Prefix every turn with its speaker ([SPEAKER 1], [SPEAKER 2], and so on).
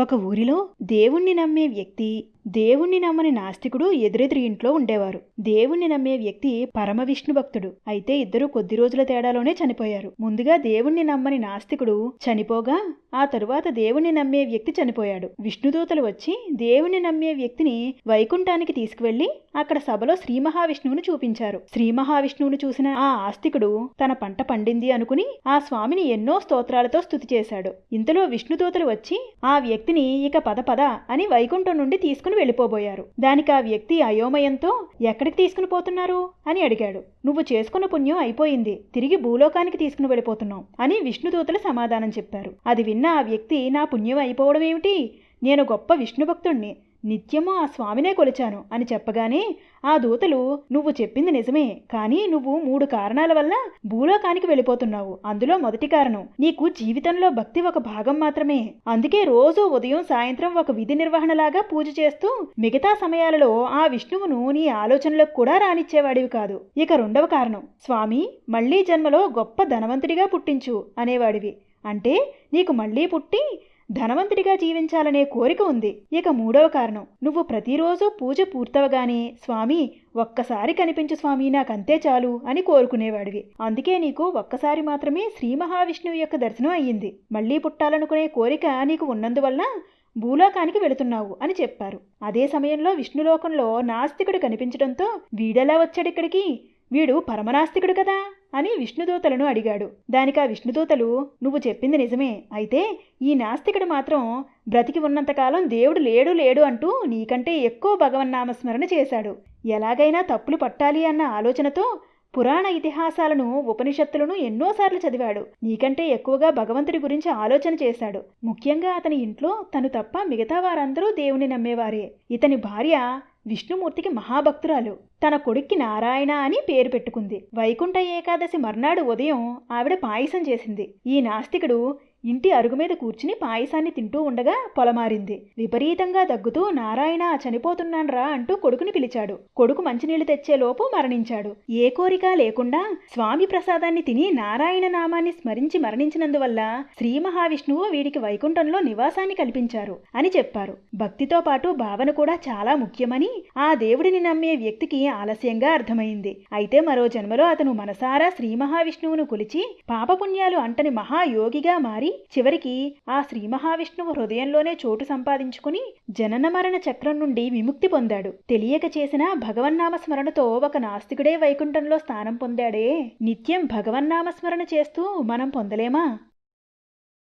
[SPEAKER 1] ఒక ఊరిలో దేవుణ్ణి నమ్మే వ్యక్తి దేవుణ్ణి నమ్మని నాస్తికుడు ఎదురెదురు ఇంట్లో ఉండేవారు. దేవుణ్ణి నమ్మే వ్యక్తి పరమ విష్ణు భక్తుడు. అయితే ఇద్దరు కొద్ది రోజుల తేడాలోనే చనిపోయారు. ముందుగా దేవుణ్ణి నమ్మని నాస్తికుడు చనిపోగా ఆ తరువాత దేవుణ్ణి నమ్మే వ్యక్తి చనిపోయాడు. విష్ణుదూతలు వచ్చి దేవుణ్ణి నమ్మే వ్యక్తిని వైకుంఠానికి తీసుకువెళ్ళి అక్కడ సభలో శ్రీ మహావిష్ణువును చూపించారు. శ్రీ మహావిష్ణువును చూసిన ఆ ఆస్తికుడు తన పంట పండింది అనుకుని ఆ స్వామిని ఎన్నో స్తోత్రాలతో స్థుతి చేశాడు. ఇంతలో విష్ణుదూతలు వచ్చి ఆ వ్యక్తిని ఇక పద పద అని వైకుంఠం నుండి తీసుకుని వెళ్ళిపోబోయారు. దానికి ఆ వ్యక్తి అయోమయంతో ఎక్కడికి తీసుకుని పోతున్నారు? అని అడిగాడు. నువ్వు చేసుకున్న పుణ్యం అయిపోయింది. తిరిగి భూలోకానికి తీసుకుని వెళ్ళిపోతున్నావు అని విష్ణుదూతలు సమాధానం చెప్పారు. అది విన్న ఆ వ్యక్తి నా పుణ్యం అయిపోవడం ఏమిటి? నేను గొప్ప విష్ణుభక్తుణ్ణి నిత్యము ఆ స్వామినే కొలిచాను అని చెప్పగానే ఆ దూతలు నువ్వు చెప్పింది నిజమే. కానీ నువ్వు మూడు కారణాల వల్ల భూలోకానికి వెళ్ళిపోతున్నావు. అందులో మొదటి కారణం నీకు జీవితంలో భక్తి ఒక భాగం మాత్రమే. అందుకే రోజు ఉదయం సాయంత్రం ఒక విధి నిర్వహణలాగా పూజ చేస్తూ మిగతా సమయాలలో ఆ విష్ణువును నీ ఆలోచనలకు కూడా రానిచ్చేవాడివి కాదు. ఇక రెండవ కారణం స్వామి మళ్ళీ జన్మలో గొప్ప ధనవంతుడిగా పుట్టించు అనేవాడివి. అంటే నీకు మళ్ళీ పుట్టి ధనవంతుడిగా జీవించాలనే కోరిక ఉంది. ఇక మూడవ కారణం నువ్వు ప్రతిరోజు పూజ పూర్తవగానే స్వామి ఒక్కసారి కనిపించు స్వామి నాకంతే చాలు అని కోరుకునేవాడివి. అందుకే నీకు ఒక్కసారి మాత్రమే శ్రీ మహావిష్ణువు యొక్క దర్శనం అయ్యింది. మళ్ళీ పుట్టాలనుకునే కోరిక నీకు ఉన్నందువల్ల భూలోకానికి వెళుతున్నావు అని చెప్పారు. అదే సమయంలో విష్ణులోకంలో నాస్తికుడు కనిపించడంతో వీడెలా వచ్చాడిక్కడికి వీడు పరమనాస్తికుడు కదా? అని విష్ణుదూతలను అడిగాడు. దానికి ఆ విష్ణుదూతలు నువ్వు చెప్పింది నిజమే. అయితే ఈ నాస్తికుడు మాత్రం బ్రతికి ఉన్నంతకాలం దేవుడు లేడు లేడు అంటూ నీకంటే ఎక్కువ భగవన్నామస్మరణ చేశాడు. ఎలాగైనా తప్పులు పట్టాలి అన్న ఆలోచనతో పురాణ ఇతిహాసాలను ఉపనిషత్తులను ఎన్నోసార్లు చదివాడు. నీకంటే ఎక్కువగా భగవంతుడి గురించి ఆలోచన చేశాడు. ముఖ్యంగా అతని ఇంట్లో తను తప్ప మిగతా వారందరూ దేవుని నమ్మేవారే. ఇతని భార్య విష్ణుమూర్తికి మహాభక్తురాలు. తన కొడుక్కి నారాయణ అని పేరు పెట్టుకుంది. వైకుంఠ ఏకాదశి మర్నాడు ఉదయం ఆవిడ పాయసం చేసింది. ఈ నాస్తికుడు ఇంటి అరుగు మీద కూర్చుని పాయసాన్ని తింటూ ఉండగా పొలమారింది. విపరీతంగా దగ్గుతూ నారాయణ చనిపోతున్నాన్రా అంటూ కొడుకుని పిలిచాడు. కొడుకు మంచినీళ్ళు తెచ్చేలోపు మరణించాడు. ఏ కోరిక లేకుండా స్వామి ప్రసాదాన్ని తిని నారాయణ నామాన్ని స్మరించి మరణించినందువల్ల శ్రీ మహావిష్ణువు వీడికి వైకుంఠంలో నివాసాన్ని కల్పించారు అని చెప్పారు. భక్తితో పాటు భావన కూడా చాలా ముఖ్యమని ఆ దేవుడిని నమ్మే వ్యక్తికి ఆలస్యంగా అర్థమైంది. అయితే మరో జన్మలో అతను మనసారా శ్రీ మహావిష్ణువును కొలిచి పాపపుణ్యాలు అంటని మహాయోగిగా మారి చివరికి ఆ శ్రీ మహావిష్ణువు హృదయంలోనే చోటు సంపాదించుకుని జనన మరణ చక్రం నుండి విముక్తి పొందాడు. తెలియక చేసిన భగవన్నామ స్మరణతో ఒక నాస్తికుడే వైకుంఠంలో స్థానం పొందాడే. నిత్యం భగవన్నామ స్మరణ చేస్తూ మనం పొందలేమా?